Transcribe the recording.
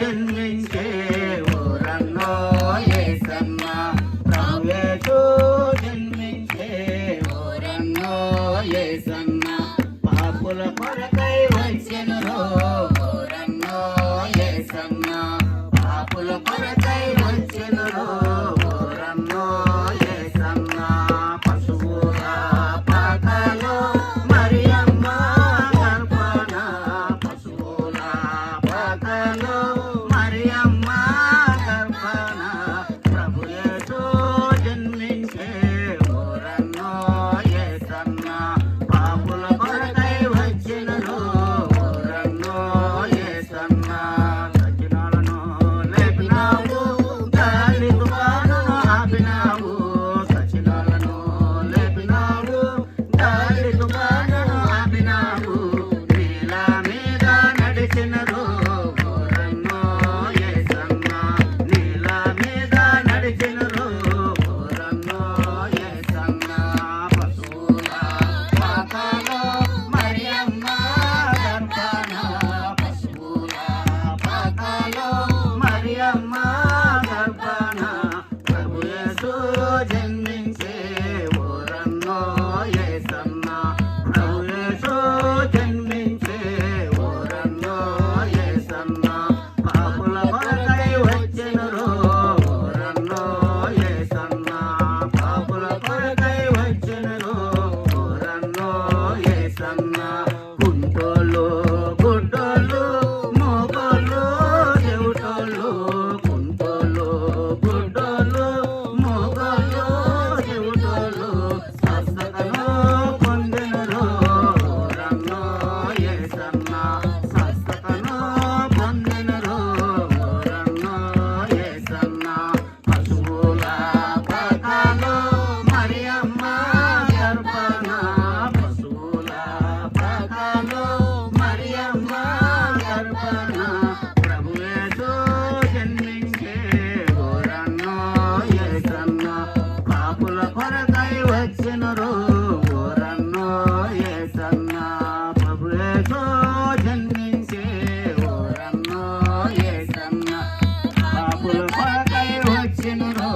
జన్మించే ఊరన్నో ఏసమ్మ. రావేతో జన్మించే ఊరన్నో ఏసమ్మ. పాపుల కొరకై ఇచ్చినరు ఓరన్నో ఏసన్నా ప్రభుతో జన్మించే ఓరన్నో ఏసన్నా పాపులు పాకై వచ్చినరు